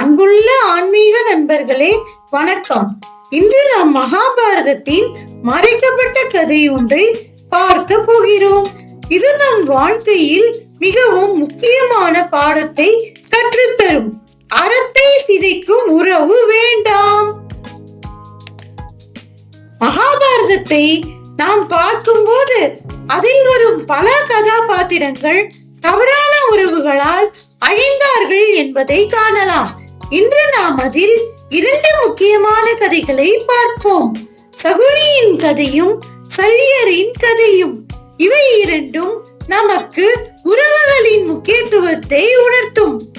அன்புள்ள ஆன்மீக நண்பர்களே வணக்கம். இன்று நாம் மகாபாரதத்தின் மறைக்கப்பட்ட கதை ஒன்றை பார்க்க போகிறோம். இது நம் வாழ்க்கையில் மிகவும் முக்கியமான பாடத்தை கற்றுத்தரும். அறத்தை சிதைக்கும் உறவு வேண்டாம். மகாபாரதத்தை நாம் பார்க்கும்போது அதில் வரும் பல கதாபாத்திரங்கள் தவறான உறவுகளால் அழிந்தார்கள் என்பதை காணலாம். இன்று நாம் அதில் இரண்டு முக்கியமான கதைகளை பார்ப்போம். சகுனியின் கதையும் சல்லியரின் கதையும். இவை இரண்டும் நமக்கு உறவுகளின் முக்கியத்துவத்தை உணர்த்தும்.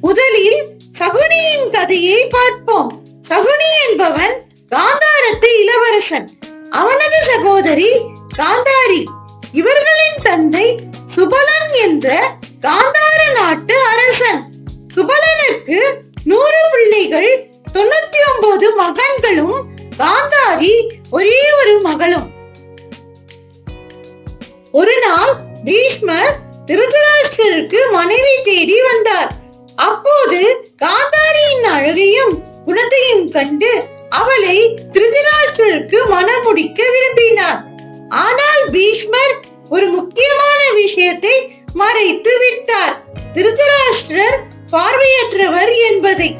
முதலில் சகுனியின் கதையை பார்ப்போம். சகுனி என்பவன் காந்தாரத்து இளவரசன். அவனது சகோதரி காந்தாரி. இவர்களின் தந்தை சுபலன் என்ற காந்தார நாட்டு அரசன். சுபலனுக்கு நூறு பிள்ளைகள் தொண்ணூத்தி ஒன்பது மகன்களும் காந்தாரி ஒரே ஒரு மகளும். ஒரு நாள் பீஷ்மர் திருதராஷ்டிரருக்கு மனைவி தேடி வந்தார். அப்போது காந்தாரியின் அழகையும் குணத்தையும் கண்டு அவளை திருதராஷ்டிரருக்கு மணமுடிக்க விரும்பினார். ஆனால் பீஷ்மர் ஒரு முக்கியமான விஷயத்தை மறைத்து விட்டார். திருதராஷ்டிரர் பார்வையற்றவர் என்பதை.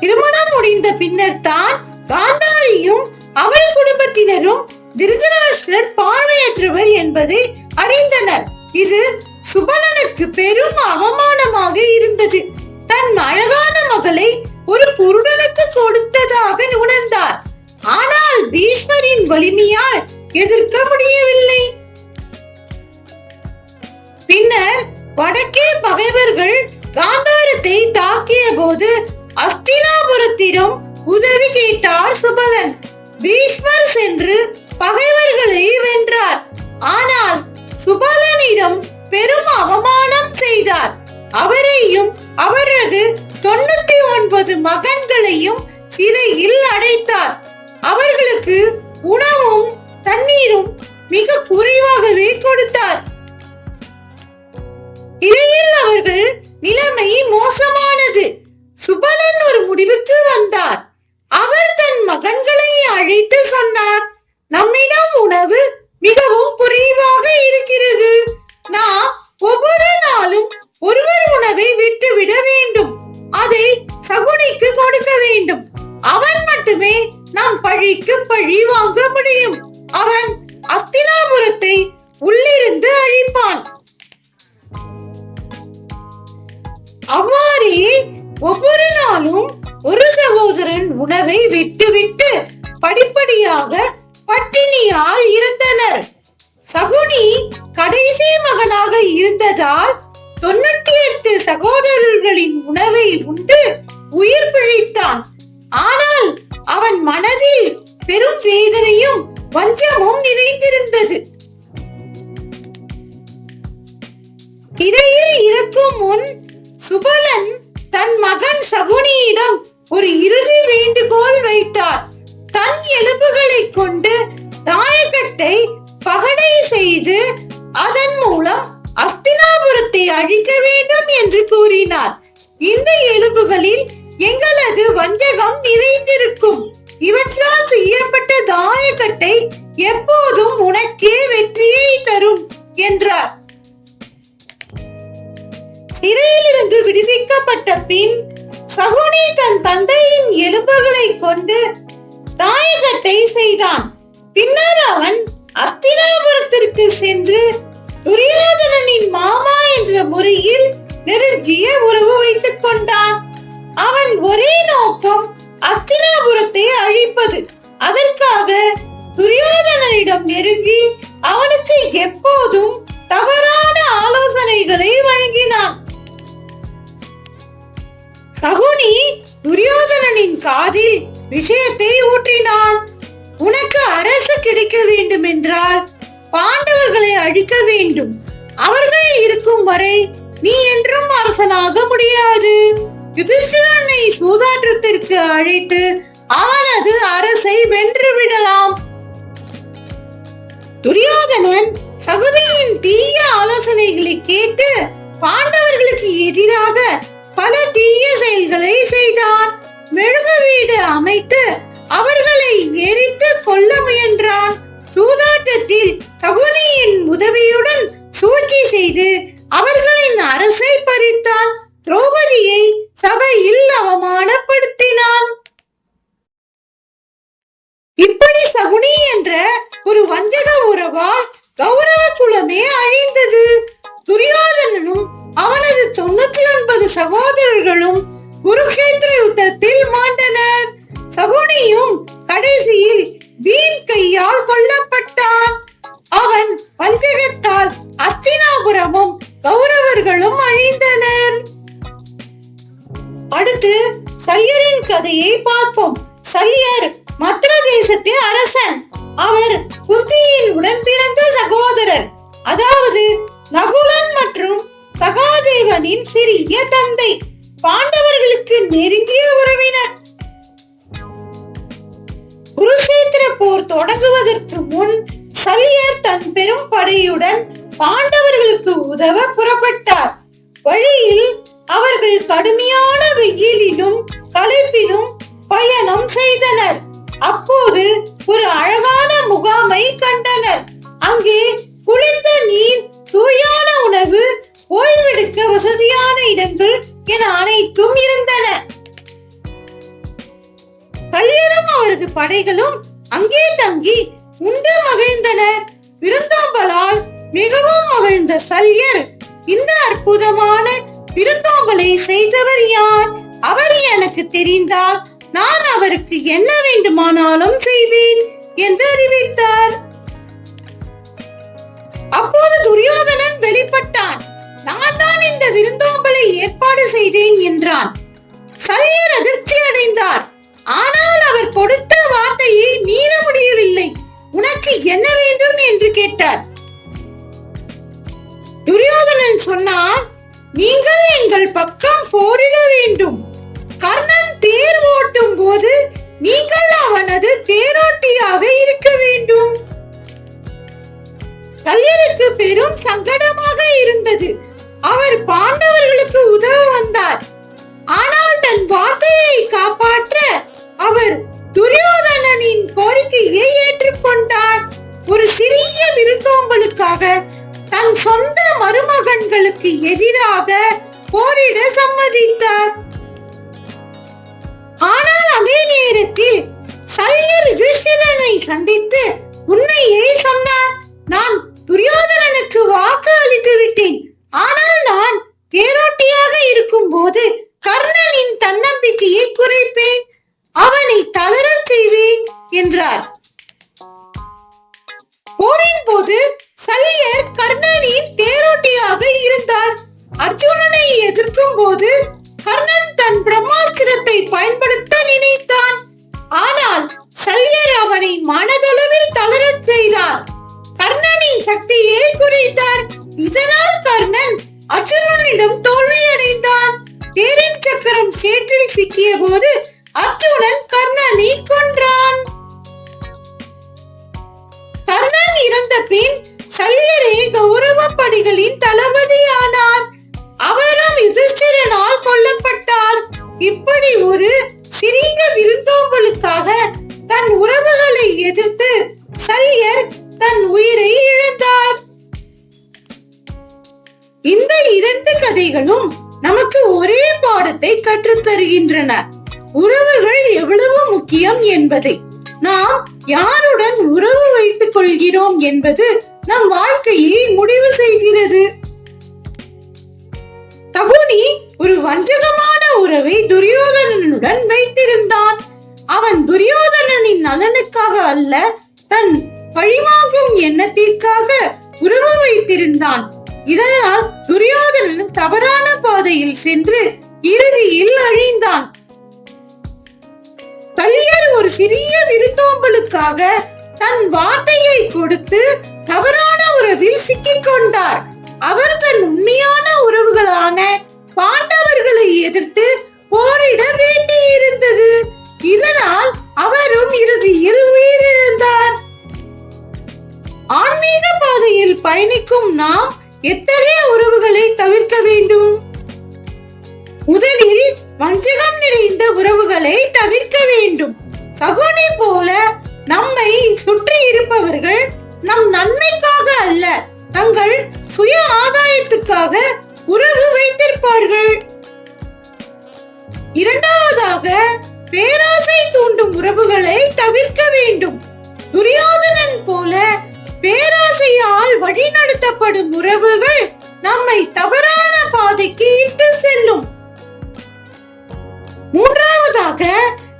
திருமணம் முடிந்த பின்னர் தான் காந்தாரியும் அவள் குடும்பத்தினரும் திருதராஷ்டிரர் பார்வையற்றவர் என்பதை அறிந்தனர். இது சுபலனுக்கு பெரும் அவமானமாக இருந்தது. தன் அழகான மகளை ஒரு குருடனுக்கு கொடுத்ததாக உணர்ந்தார். ஆனால் பீஷ்மரின் வலிமையால் எதிர்க்க முடியவில்லை. பின்னர் வடக்கே பகைவர்கள் காந்தாரத்தை தாக்கிய போது அஸ்தினாபுரத்திடம் உதவி கேட்டார் சுபலன். பீஷ்மர் சென்று பகைவர்களை வென்றார். ஆனால் சுபலனிடம் பெரும் அவமானம் செய்தார். அவரையும் அவரது தொண்ணூத்தி ஒன்பது மகன்களையும் சிறையில் அடைத்தார். அவர்களுக்கு உணவும் தண்ணீரும் மிக குறைவாகவே கொடுத்தார். அவர்கள் நிலைமை மோசமானது. சுபலன் ஒரு முடிவுக்கு வந்தார். அவர் தன் மகன்களை அழைத்து சொன்னார் நம்மிடம் உணவு மிகவும் குறைவாக இருக்கிறது. நாம் ஒவ்வொரு நாளும் ஒருவர் உணவை விட்டு விட வேண்டும். அதை சகுனிக்கு கொடுக்க வேண்டும். அவன் மட்டுமே நாம் பழிக்கு பழி வாங்க முடியும். அவன் அஸ்தினாபுரத்தை உள்ளிருந்து அழிப்பான். அவ்வாறே ஒவ்வொரு நாளும் ஒரு சகோதரன் உணவை விட்டுவிட்டு படிப்படியாக பட்டினியால் இருந்தனர். சகுனி கடைசி மகனாக இருந்ததால் தொண்ணூத்தி எட்டு சகோதரர்களின் உணவை உண்டு உயிர் பிழைத்தான். ஆனால் அவன் மனதில் பெரும் வேதனையும் வஞ்சமும் நிறைந்திருந்தது. இடையில் இறக்கும் முன் சுபலன் தன் மகன் சகுனியிடம் ஒரு இறுதி வேண்டுகோள் வைத்தார். தன் எலும்புகளை கொண்டு தாயக்கட்டை பகடை செய்து அதன் மூலம் அஸ்தினாபுரத்தை அழிக்க வேண்டும் என்று கூறினார். இந்த எலும்புகளில் எங்களது வஞ்சகம் நிறைந்திருக்கும். இவற்றால் செய்யப்பட்ட தாயக்கட்டை எப்போதும் உனக்கே வெற்றியை தரும் என்றார். சிறையிலிருந்து விடுவிக்கப்பட்ட பின் சகுனி தன் தந்தையின் எலும்புகளை கொண்டு தாயகத்தை செய்தான். பின்னர் அவன் அஸ்தினாபுரத்திற்கு சென்று துரியோதனனின் மாமா என்ற முறையில் நெருங்கிய உறவு வைத்துக் கொண்டான். அவன் ஒரே நோக்கம் அஸ்தினாபுரத்தை அழிப்பது. அதற்காக துரியோதனனிடம் நெருங்கி அவனுக்கு எப்போதும் தவறான ஆலோசனைகளை வழங்கினான். சகுனி துரியோதனனின் காதில் விஷயத்தை ஊற்றினான் உனக்கு அரசு கிடைக்க வேண்டும் என்றால் பாண்டவர்களை அழிக்க வேண்டும். அவர்கள் இருக்கும் வரை நீ என்றும் அரசனாக முடியாது. யுதிஷ்டிரனை சூதாட்டத்திற்கு அழைத்து அவனது அரசை வென்று விடலாம் துரியோதனன் சகுதியின் தீய ஆலோசனைகளை கேட்டு பாண்டவர்களுக்கு எதிராக பல தீய செயல்களை செய்தான். மெழுகு வீடு அமைத்து அவர்களை எரித்து கொல்ல முயன்றான். சூதாட்டத்தில் சகுனியின் உதவியுடன் சூழ்ச்சி செய்து அவர்களின் அரசை பறித்தான். திரௌபதியை சபையில் அவமானப்படுத்தினான். இப்படி சகுனி என்ற ஒரு வஞ்சக உறவால் கௌரவ குலமே அழிந்தது. துரியோதனனும் அவனது தொண்ணூத்தி ஒன்பது சகோதரர்களும் குருக்ஷேத்திர யுத்தத்தில் மாண்டனர். சகுனியும் கடைசியில் வீண் கையால் கொல்லப்பட்டான். அவன் வஞ்சகத்தால் அஸ்தினாபுரமும் கௌரவர்களும் அழிந்தனர். அடுத்து சல்யரின் கதையை பார்ப்போம். சல்யர் மத்திர தேசத்தின் அரசன். அவர் குந்தியின் உடன் பிறந்த சகோதரர். அதாவது நகுலன் மற்றும் சகாதேவனின் சிறிய தந்தை பாண்டவர்களுக்கு நெருங்கிய உறவினர். குருஷேத்திர போர் தொடங்குவதற்கு முன் சல்யர் தன் பெரும் படையுடன் பாண்டவர்களுக்கு உதவ புறப்பட்டார். வழியில் அவர்கள் கடுமையான வெயிலிலும் களைப்பிலும் பயணம் செய்தனர். அப்போது ஒரு அழகான முகாமை கண்டனர். அங்கே குளிர்ந்த நீர் தூயான உணவு ஓய்வெடுக்க வசதியான இடங்கள் என அனைத்தும் இருந்தன. கல்யரும் அவரது படைகளும் அங்கே தங்கி உண்டு மகிழ்ந்தனர். விருந்தோம்பலால் மிகவும் மகிழ்ந்த சல்யர் இந்த அற்புதமான விருந்தோம்பலை செய்தவர் யார்? அவர் எனக்கு தெரிந்தால் நான் அவருக்கு என்ன வேண்டுமானாலும் செய்வேன் என்று அறிவித்தார். அப்போது துரியோதன செய்தேன் என்றான். சல்யர் அதிர்ச்சி அடைந்தார். ஆனால் அவர் கொடுத்த வார்த்தையை மீற முடியவில்லை. உனக்கு என்ன வேண்டும் என்று கேட்டார். துரியோதனன் சொன்னார் நீங்கள் எங்கள் பக்கம் போரிட வேண்டும். கர்ணன் தேர் ஓட்டும் போது நீங்கள் அவனது தேரோட்ட நேரத்தில் சல்யர் யுதிஷ்டிரனை சந்தித்து உண்மையை சொன்னார்? நான் துரியோதனனுக்கு வாக்கு அளித்து விட்டேன். ஆனால் நான் தேரோட்டியாக இருக்கும் போது கர்ணனின் தன்னம்பிக்கையை குறைப்பேன். அவனை தளரச் செய்வேன் என்றார். போரின் போது சல்லியர் பின் சல்லியரே கௌரவ படைகளின் தளபதியானார். அவரும் யுதிஷ்டிரனால் கொல்லப்பட்டார். இப்படி ஒரு சிறிய விருந்தோம்பலுக்காக தன் உறவுகளை எதிர்த்து சல்லியர் தன் உயிரை இழந்தார். இந்த இரண்டு கதைகளும் நமக்கு ஒரே பாடத்தை கற்றுத்தருகின்றன. உறவுகள் எவ்வளவு முக்கியம் என்பதை நாம் யாருடன் உறவு வைத்துக் கொள்கிறோம் என்பது நம் வாழ்க்கையை முடிவு செய்கிறது. தகுனி ஒரு வஞ்சகமான உறவை துரியோதனனுடன் வைத்திருந்தான். அவன் துரியோதனனின் நலனுக்காக அல்ல தன் பழிவாங்கும் எண்ணத்திற்காக உறவு வைத்திருந்தான். இதனால் துரியோதனன் தவறான பாதையில் சென்று இறுதியில் அழிந்தான். கல்யார் ஒரு சிறிய விருந்தோம்பலுக்காக தன் வார்த்தையை கொடுத்து தவறான உறவில் சிக்கிக் கொண்டார். அவர் தன் உண்மையான உறவுகளான பாண்டவர்களை எதிர்த்து போரிட வேண்டியிருந்தது. இதனால் அவரும் இறுதியில் உயிரிழந்தார். ஆன்மீக பாதையில் பயணிக்கும் நாம் எத்தகைய உறவுகளை தவிர்க்க வேண்டும்? முதலில் வஞ்சகம் நிறைந்த உறவுகளை தவிர்க்க வேண்டும். சகுனி போல நம்மை சுற்றி இருப்பவர்கள் நம் நன்மைக்காக அல்ல தங்கள் சுய ஆதாயத்துக்காக உறவு வைத்திருப்பார்கள். இரண்டாவதாக பேராசை தூண்டும் உறவுகளை தவிர்க்க வேண்டும். துரியோதனன் போல பேராசையால் வழிநடத்தப்படும் உறவுகள் நம்மை தவறான பாதைக்கு இட்டு செல்லும். மூன்றாவதாக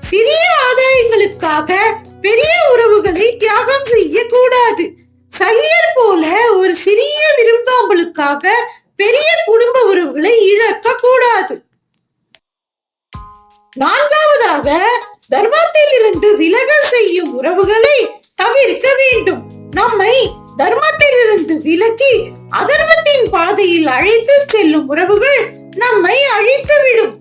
சிறிய ஆதாயங்களுக்காக பெரிய உறவுகளை தியாகம் செய்யக்கூடாது. சலியர் போல ஒரு சிறிய விருந்தாம்பலுக்காக பெரிய குடும்ப உறவுகளை இழக்க கூடாது நான்காவதாக தர்மத்தில் இருந்து விலகல் செய்யும் உறவுகளை தவிர்க்க வேண்டும். நம்மை தர்மத்தில் இருந்து விலக்கி அதர்மத்தின் பாதையில் அழைத்து செல்லும் உறவுகள் நம்மை அழித்துவிடும்.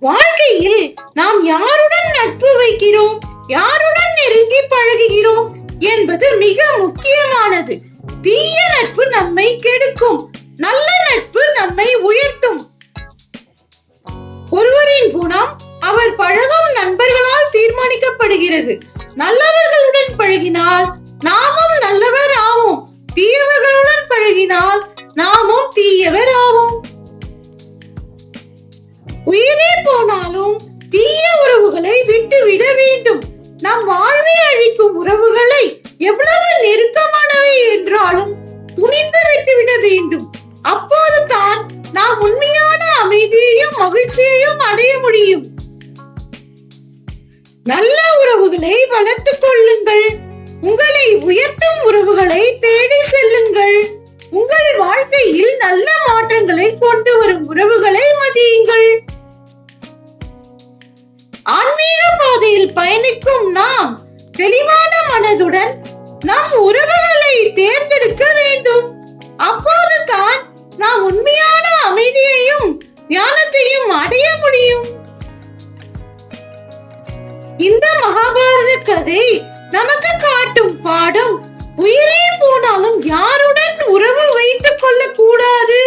வாழ்க்கையில் நாம் யாருடன் நட்பு வைக்கிறோம்? யாருடன் நெருங்கி பழகுகிறோம்? என்பது மிக முக்கியமானது. தீய நட்பு நம்மை கெடுக்கும். நல்ல நட்பு நம்மை உயர்த்தும். ஒருவரின் குணம் அவர் பழகும் நண்பர்களால் தீர்மானிக்கப்படுகிறது. நல்லவர்களுடன் பழகினால் நாமும் நல்லவர் ஆவோம் தீயவர்களுடன் பழகினால் நாமும் தீயவர் ஆவோம் உயிரே போனாலும் தீய உறவுகளை விட்டுவிட வேண்டும். நம் வாழ்வை அழிக்கும் உறவுகளை எவ்வளவு நெருக்கமானவை என்றாலும் துணிந்து விட்டுவிட வேண்டும். அப்போது தான் நாம் உண்மையான அமைதியையும் மகிழ்ச்சியையும் அடைய முடியும். நல்ல உறவுகளை வளர்த்துக் கொள்ளுங்கள். உங்களை உயர்த்தும் உறவுகளை தேடி செல்லுங்கள். உங்கள் வாழ்க்கையில் நல்ல மாற்றங்களை கொண்டு வரும் உறவுகளை மதியுங்கள். ஆன்மீக பாதையில் பயணிக்கும் நாம் தெளிவான மனதுடன் நம் உறவுகளை தேர்ந்தெடுக்க வேண்டும். அப்போது தான் நாம் உண்மையான அமைதியையும் ஞானத்தையும் அடைய முடியும். இந்த மகாபாரத கதை நமக்கு காட்டும் பாடம் உயிரே போனாலும் யாருடன் உறவு வைத்துக் கொள்ள கூடாது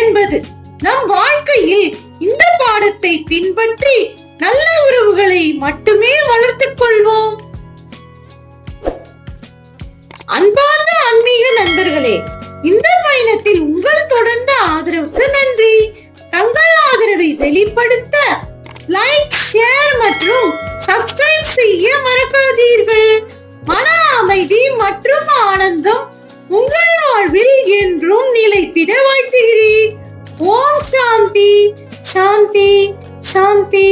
என்பது. நம் வாழ்க்கையில் இந்த பாடத்தை பின்பற்றி நல்ல உறவுகளை மட்டுமே வளர்த்துக் கொள்வோம். அன்பார்ந்த ஆன்மீக நண்பர்களே இந்த பயணத்தில் உங்கள் தொடர்ந்த ஆதரவுக்கு நன்றி. தங்கள் ஆதரவை வெளிப்படுத்த லைக் ஷேர் மற்றும் சப்ஸ்கிரைப் செய்ய மறக்காதீர்கள். மன அமைதி மற்றும் ஆனந்தம் உங்கள் வாழ்வில் என்றும் நிலைத்திட வாழ்த்துகிறேன். ஓம் சாந்தி சாந்தி. சாந்தி